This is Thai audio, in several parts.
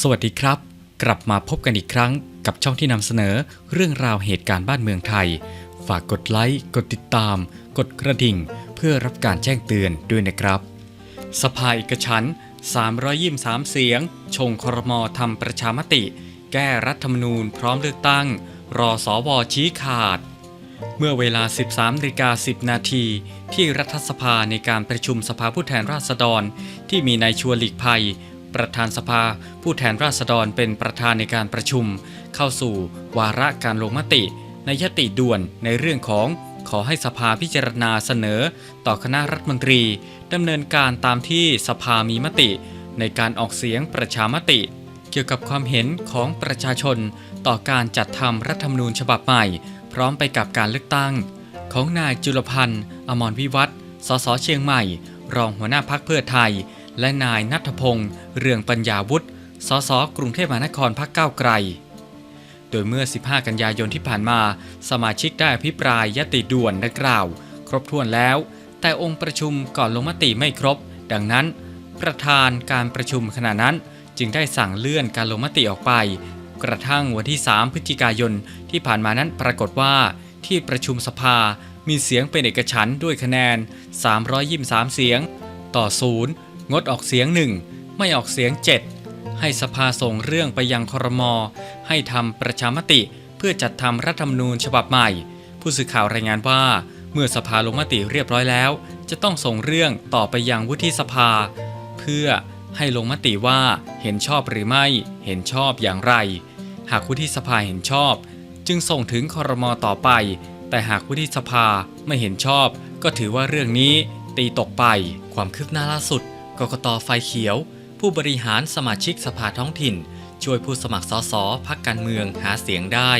สวัสดีครับ กลับมาพบกันอีกครั้งกับช่องที่นำเสนอเรื่องราวเหตุการณ์บ้านเมืองไทย ฝากกดไลค์กดติดตาม กดกระดิ่ง เพื่อรับการแจ้งเตือนด้วยนะครับ สภาเอกฉัน323 เสียง ชงครมทำประชามติ แก้รัฐธรรมนูญพร้อมเลือกตั้ง รอสอวชี้ขาด เมื่อเวลา 13นาฬิกา10 นาทีที่รัฐสภาในการประชุมสภาผู้แทนราษฎร ที่มีนายชวนหลีกภัย ประธานสภาผู้แทนราษฎรเป็นประธานในการประชุม เข้าสู่วาระการลงมติ ในยติด่วนในเรื่องของขอให้สภาพิจารณาเสนอ ต่อคณะรัฐมนตรีดำเนินการตามที่สภามีมติ ในการออกเสียงประชามติ เกี่ยวกับความเห็นของประชาชน ต่อการจัดทำรัฐธรรมนูญฉบับใหม่ พร้อมไปกับการเลือกตั้ง ของนายจุลพันธ์อมรวิวัฒสสเชียงใหม่ รองหัวหน้าพักเพื่อไทย และนายนัทพงศ์เรืองปัญญาวุฒิสสกรุงเทพมหานครพักก้าวไกล โดยเมื่อ 15 กันยายนที่ผ่านมา สมาชิกได้อภิปรายยติด่วนดังกล่าว ครบถ้วนแล้ว แต่องค์ประชุมก่อนลงมติไม่ครบ ดังนั้น ประธานการประชุมขณะนั้นจึงได้สั่งเลื่อนการลงมติออกไป กระทั่งวันที่ 3 พฤศจิกายนที่ผ่านมานั้นปรากฏว่าที่ประชุมสภามีเสียงเป็นเอกฉันท์ด้วยคะแนน 323 เสียง ต่อศูนย์ งดออกเสียงหนึ่งไม่ออกเสียง 7 ให้สภาส่งเรื่องไปยังครม ให้ทำประชามติ เพื่อจัดทำรัฐธรรมนูญฉบับใหม่ ผู้สื่อข่าวรายงานว่า เมื่อสภาลงมติเรียบร้อยแล้ว จะต้องส่งเรื่องต่อไปยังวุฒิสภา เพื่อให้ลงมติว่าเห็นชอบหรือไม่ เห็นชอบอย่างไร หากวุฒิสภาเห็นชอบ จึงส่งถึงครมต่อไป แต่หากวุฒิสภาไม่เห็นชอบ ก็ถือว่าเรื่องนี้ตีตกไป ความคืบหน้าล่าสุด กกตไฟเขียว ผู้บริหารสมาชิกสภาท้องถิ่น ช่วยผู้สมัครสสพักการเมืองหาเสียงได้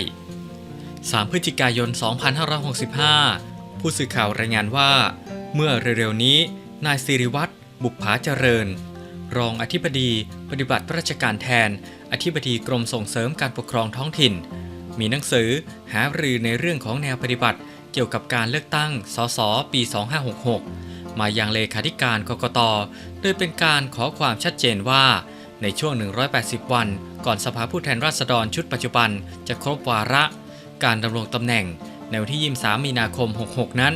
3 พฤศจิกายน 2565 ผู้สื่อข่าวรายงานว่า เมื่อเร็วๆนี้ นายสิริวัตรบุปผาเจริญ รองอธิบดีปฏิบัติราชการแทน อธิบดีกรมส่งเสริมการปกครองท้องถิ่น มีหนังสือหารือในเรื่องของแนวปฏิบัติเกี่ยวกับการเลือกตั้ง สส ปี 2566 มายังเลขาธิการกกต ยเป็นการขอความชัดเจนว่า ในช่วง 180 วัน ก่อนสภาผู้แทนราษฎรชุดปัจจุบัน จะครบวาระ การดำรงตำแหน่ง ในวันที่ 23 มีนาคม 66 นั้น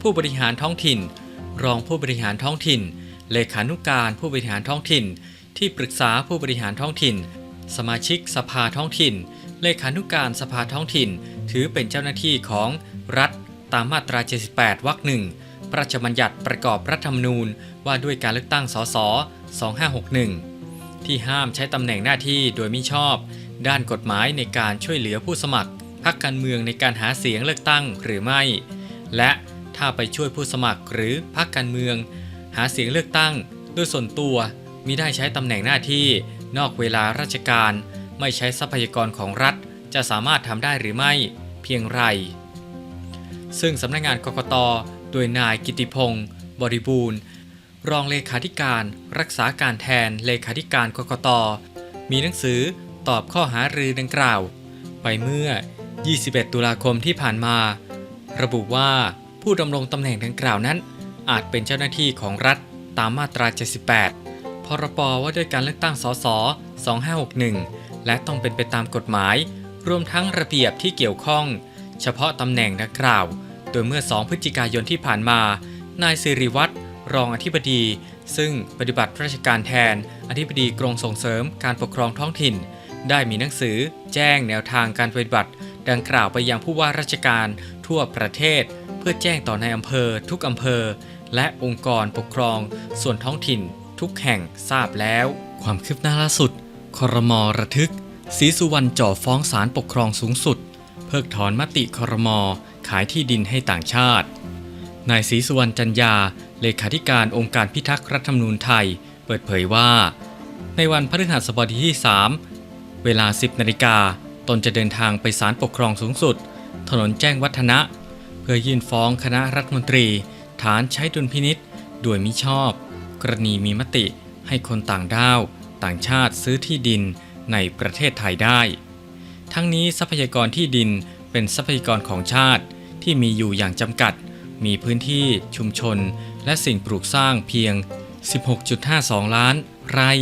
ผู้บริหารท้องถิ่น รองผู้บริหารท้องถิ่น เลขานุการผู้บริหารท้องถิ่น ที่ปรึกษาผู้บริหารท้องถิ่น สมาชิกสภาท้องถิ่น เลขานุการสภาท้องถิ่น ถือเป็นเจ้าหน้าที่ของรัฐตามมาตรา 78 วรรคหนึ่ง พระราชบัญญัติประกอบรัฐธรรมนูญว่าด้วยการเลือกตั้งสส 2561 ที่ห้ามใช้ตำแหน่งหน้าที่โดยมิชอบ ด้านกฎหมายในการช่วยเหลือผู้สมัครพรรคการเมืองในการหาเสียงเลือกตั้งหรือไม่ และถ้าไปช่วยผู้สมัครหรือพรรคการเมือง หาเสียงเลือกตั้งโดยส่วนตัวมิได้ใช้ตำแหน่งหน้าที่ นอกเวลาราชการ ไม่ใช้ทรัพยากรของรัฐ จะสามารถทำได้หรือไม่ เพียงไร ซึ่งสำนักงานกกต โดยนายกิติพงศ์บริบูรณ์ รองเลขาธิการ รักษาการแทนเลขาธิการกกต มีหนังสือตอบข้อหารือดังกล่าว ไปเมื่อ 21 ตุลาคมที่ผ่านมา ระบุว่าผู้ดำรงตำแหน่งดังกล่าวนั้น อาจเป็นเจ้าหน้าที่ของรัฐตามมาตรา 78 พรบว่าด้วยการเลือกตั้งสส 2561 และต้องเป็นไปตามกฎหมาย รวมทั้งระเบียบที่เกี่ยวข้อง เฉพาะตำแหน่งดังกล่าว โดยเมื่อ 2 พฤศจิกายนที่ผ่านมา นายสิริวัตรรองอธิบดี ซึ่งปฏิบัติราชการแทน อธิบดีกรมส่งเสริมการปกครองท้องถิ่น ได้มีหนังสือแจ้งแนวทางการปฏิบัติ ดังกล่าวไปยังผู้ว่าราชการทั่วประเทศ เพื่อแจ้งต่อในอำเภอ ทุกอำเภอ และองค์กรปกครอง ส่วนท้องถิ่น ทุกแห่งทราบแล้ว ความคืบหน้าล่าสุดคอรมอระทึกศรีสุวรรณจ่อฟ้องศาลปกครองสูงสุด เพิกถอนมติคอรมอ ขายที่ดินให้ต่างชาติ นายศรีสุวรรณจันยา เลขาธิการองค์การพิทักษ์รัฐธรรมนูญไทย เปิดเผยว่า ในวันพฤหัสบดีที่ 3 เวลา 10นาฬิกาตนจะเดินทางไปศาลปกครองสูงสุด ถนนแจ้งวัฒนะ เพื่อยื่นฟ้องคณะรัฐมนตรี ฐานใช้ดุลพินิษโดยมิชอบ กรณีมีมติให้คนต่างด้าว ต่างชาติซื้อที่ดินในประเทศไทยได้ ทั้งนี้ทรัพยากรที่ดินเป็นทรัพยากรของชาติ ที่มีอยู่อย่างจำกัด มีพื้นที่ชุมชน และสิ่งปลูกสร้างเพียง 16.52 ล้านไร่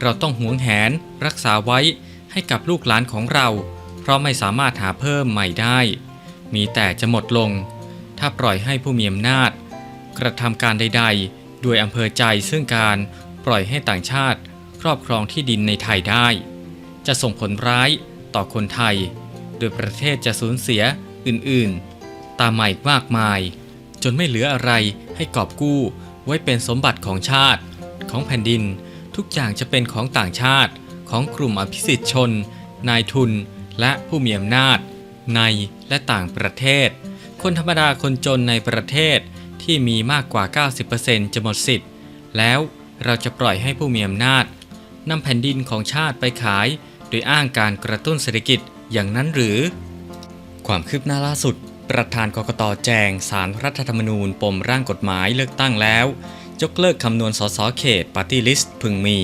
เราต้องหวงแหนรักษาไว้ให้กับลูกหลานของเรา เพราะไม่สามารถหาเพิ่มใหม่ได้ มีแต่จะหมดลง ถ้าปล่อยให้ผู้มีอำนาจ กระทำการใด ๆ ด้วยอำเภอใจซึ่งการปล่อยให้ต่างชาติ ครอบครองที่ดินในไทยได้ จะส่งผลร้ายต่อคนไทย โดยประเทศจะสูญเสียอื่น ๆ ตามมาอีกมากมาย จนไม่เหลืออะไรให้กอบกู้ไว้เป็นสมบัติของชาติ ของแผ่นดิน ทุกอย่างจะเป็นของต่างชาติ ของกลุ่มอภิสิทธิชน นายทุน และผู้มีอำนาจ ในและต่างประเทศ คนธรรมดาคนจนในประเทศที่มีมากกว่า 90%จะหมดสิทธิ์ แล้วเราจะปล่อยให้ผู้มีอำนาจนำแผ่นดินของชาติไปขาย โดยอ้างการกระตุ้นเศรษฐกิจอย่างนั้นหรือ ความคืบหน้าล่าสุด ประธานกกตแจงสารรัฐธรรมนูญปมร่างกฎหมายเลือกตั้งแล้ว ยกเลิกคำนวณสสเขตปาร์ตี้ลิสต์พึงมี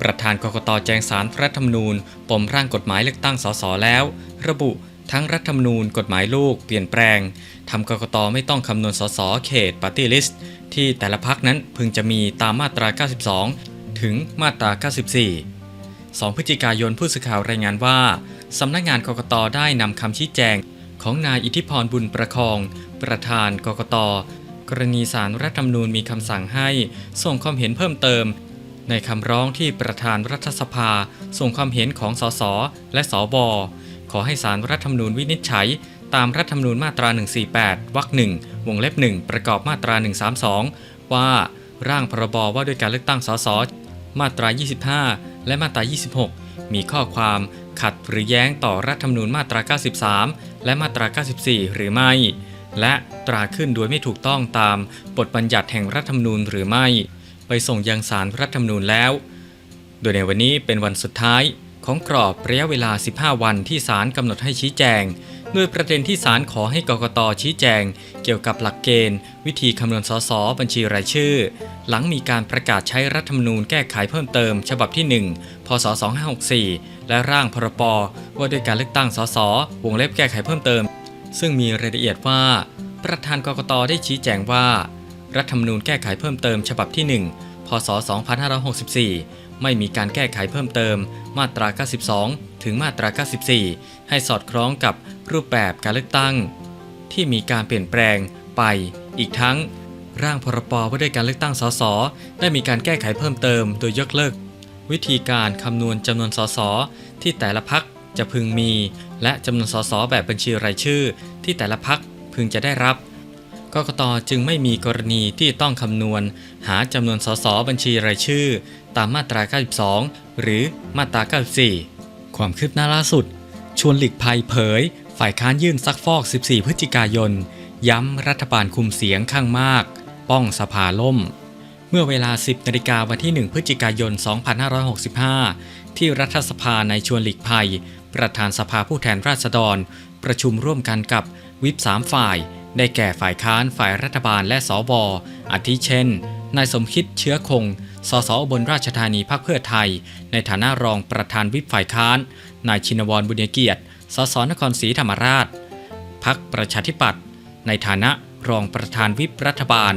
ประธานกกตแจงสารรัฐธรรมนูญปมร่างกฎหมายเลือกตั้งสสแล้ว ระบุทั้งรัฐธรรมนูญกฎหมายลูกเปลี่ยนแปลงทำกกตไม่ต้องคำนวณสสเขตปาร์ตี้ลิสต์ที่แต่ละพักนั้นพึงจะมีตามมาตรา 92 ถึงมาตรา 94 2 พฤศจิกายนผู้สื่อข่าวรายงานว่า สำนักงานกกตได้นำคำชี้แจง ของนายอิทธิพรบุญประคอง ประธานกกต กรณีสารรัฐธรรมนูญมีคำสั่งให้ ส่งความเห็นเพิ่มเติม ในคำร้องที่ประธานรัฐสภา ส่งความเห็นของสสและสวขอให้สารรัฐธรรมนูญวินิจฉัย ตามรัฐธรรมนูญมาตรา 148 วรรคหนึ่งวงเล็บหนึ่งประกอบมาตรา 132 ว่าร่างพรบว่าด้วยการเลือกตั้งสสมาตรา 25 และมาตรา 26 มีข้อความ ขัดหรือแย้งต่อรัฐธรรมนูญมาตรา 93 และมาตรา 94 หรือไม่ และตราขึ้นโดยไม่ถูกต้องตามบทบัญญัติแห่งรัฐธรรมนูญหรือไม่ ไปส่งยังสารรัฐธรรมนูญแล้ว โดยในวันนี้เป็นวันสุดท้ายของกรอบระยะเวลา 15 วันที่ศาลกำหนดให้ชี้แจงโดยประเด็นที่ศาลขอให้กกตชี้แจง เกี่ยวกับหลักเกณฑ์ วิธีคำนวณสสบัญชีรายชื่อ หลังมีการประกาศใช้รัฐธรรมนูญแก้ไขเพิ่มเติม ฉบับที่ 1 พศ 2564 และร่างพรปว่าด้วยการเลือกตั้งสสวงเล็บแก้ไขเพิ่มเติม ซึ่งมีรายละเอียดว่า ประธานกกตได้ชี้แจงว่า รัฐธรรมนูญแก้ไขเพิ่มเติม ฉบับที่ 1 พศ 2564 ไม่มีการแก้ไขเพิ่มเติม มาตรา 92 ถึงมาตรา 94 ให้สอดคล้องกับรูปแบบการเลือกตั้ง ที่มีการเปลี่ยนแปลงไป อีกทั้ง ร่างพรปว่าด้วยการเลือกตั้งสสได้มีการแก้ไขเพิ่มเติม โดยยกเลิก วิธีการคำนวณจำนวนสสที่แต่ละพักจะพึงมี และจำนวนสสแบบบัญชีรายชื่อ ที่แต่ละพักพึงจะได้รับกกตจึงไม่มีกรณีที่ต้องคำนวณ หาจำนวนสสบัญชีรายชื่อ ตามมาตรา 92 หรือมาตรา 94 ความคืบหน้าล่าสุด ชวนหลีกภัยเผย ฝ่ายค้านยื่นซักฟอก 14 พฤศจิกายน ย้ำรัฐบาลคุมเสียงข้างมาก ป้องสภาล่ม เมื่อเวลา 10นาฬิกาวันที่ 1 พฤศจิกายน 2565 ที่รัฐสภาในชวนหลีกภัย ประธานสภาผู้แทนราษฎร ประชุมร่วมกันกับวิปสามฝ่าย ได้แก่ฝ่ายค้านฝ่ายรัฐบาลและสวอาทิเช่น นายสมคิดเชื้อคง สสอบนราชธานีพรรคเพื่อไทย ในฐานะรองประธานวิปฝ่ายค้าน นายชินวรบุญเกียรติ สสนครศรีธรรมราช พักประชาธิปัตย์ ในฐานะรองประธานวิปรัฐบาล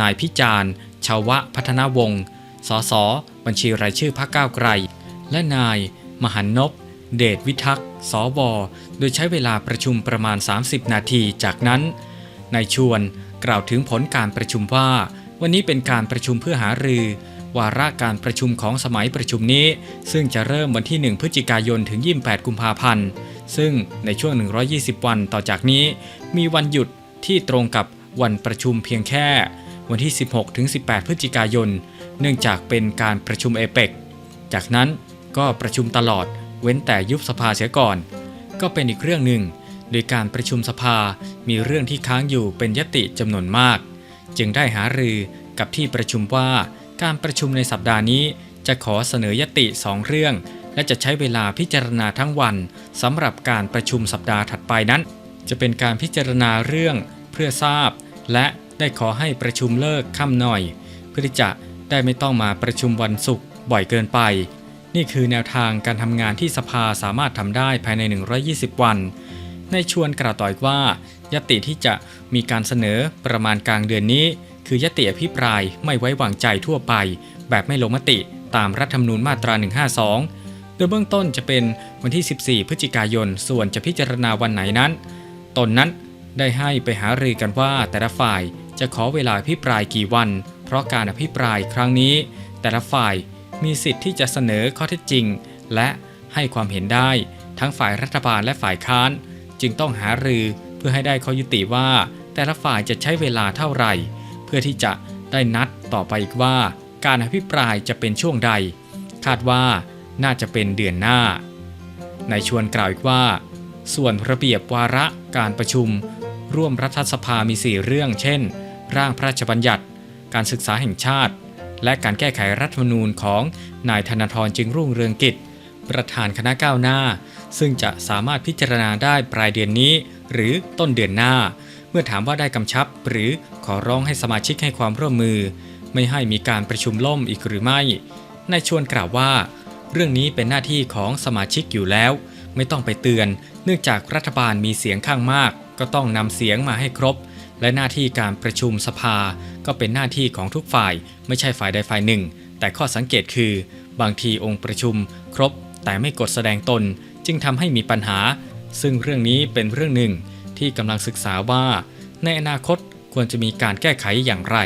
นายพิจารณ์ ชาวะพัฒนาวงศ์ สส บัญชีรายชื่อพรรคก้าวไกล และนาย มหันนพเดชวิทักษ์ สว โดยใช้เวลาประชุมประมาณ 30 นาที จากนั้น นายชวนกล่าวถึงผลการประชุมว่า วันนี้เป็นการประชุมเพื่อหารือ วาระการประชุมของสมัยประชุมนี้ ซึ่งจะเริ่มวันที่ 1 พฤศจิกายนถึง 28 กุมภาพันธ์ ซึ่งในช่วง 120 วันต่อจากนี้ มีวันหยุดที่ตรงกับวันประชุมเพียงแค่ วันที่ 16ถึง18 พฤศจิกายน เนื่องจากเป็นการประชุมเอเปกจากนั้นก็ประชุมตลอดเว้นแต่ยุบสภาเสียก่อน ก็เป็นอีกเรื่องหนึ่ง โดยการประชุมสภามีเรื่องที่ค้างอยู่เป็นยติจำนวนมาก จึงได้หารือกับที่ประชุมว่าการประชุมในสัปดาห์นี้จะขอเสนอยติสองเรื่อง และจะใช้เวลาพิจารณาทั้งวันสำหรับการประชุมสัปดาห์ถัดไปนั้น จะเป็นการพิจารณาเรื่องเพื่อทราบ และ ได้ขอให้ประชุมเลิกค่ำหน่อย เพื่อที่จะได้ไม่ต้องมาประชุมวันศุกร์บ่อยเกินไป นี่คือแนวทางการทำงานที่สภาสามารถทำได้ภายใน 120 วัน ในชวนกล่าวต่ออีกว่ายติที่จะมีการเสนอประมาณกลางเดือนนี้ คือยติอภิปรายไม่ไว้วางใจทั่วไป แบบไม่ลงมติตามรัฐธรรมนูญมาตรา 152 โดยเบื้องต้นจะเป็นวันที่ 14 พฤศจิกายน ส่วนจะพิจารณาวันไหนนั้น ตนนั้นได้ให้ไปหารือกันว่าแต่ละฝ่าย จะขอเวลาอภิปรายกี่วัน เพราะการอภิปรายครั้งนี้ แต่ละฝ่ายมีสิทธิ์ที่จะเสนอข้อเท็จจริง และให้ความเห็นได้ ทั้งฝ่ายรัฐบาลและฝ่ายค้าน จึงต้องหารือเพื่อให้ได้ข้อยุติว่า แต่ละฝ่ายจะใช้เวลาเท่าไหร่ เพื่อที่จะได้นัดต่อไปอีกว่า การอภิปรายจะเป็นช่วงใด คาดว่าน่าจะเป็นเดือนหน้า ในชวนกล่าวอีกว่า ส่วนระเบียบวาระการประชุม ร่วมรัฐสภามี 4 เรื่อง เช่น ร่างพระราชบัญญัติ การศึกษาแห่งชาติ และการแก้ไขรัฐธรรมนูญของนายธนาธรจึงรุ่งเรืองกิจ ประธานคณะก้าวหน้า ซึ่งจะสามารถพิจารณาได้ปลายเดือนนี้ หรือต้นเดือนหน้า เมื่อถามว่าได้กำชับ หรือขอร้องให้สมาชิกให้ความร่วมมือ ไม่ให้มีการประชุมล่มอีกหรือไม่นายชวนกล่าวว่า เรื่องนี้เป็นหน้าที่ของสมาชิกอยู่แล้ว ไม่ต้องไปเตือน เนื่องจากรัฐบาลมีเสียงข้างมาก ก็ต้องนำเสียงมาให้ครบ และหน้าที่การประชุมสภาก็เป็นหน้าที่ของทุกฝ่าย ไม่ใช่ฝ่ายใดฝ่ายหนึ่ง แต่ข้อสังเกตคือ บางทีองค์ประชุม ครบ แต่ไม่กดแสดงตน จึงทำให้มีปัญหา ซึ่งเรื่องนี้เป็นเรื่องหนึ่งที่กำลังศึกษาว่า ในอนาคตควรจะมีการแก้ไขอย่างไร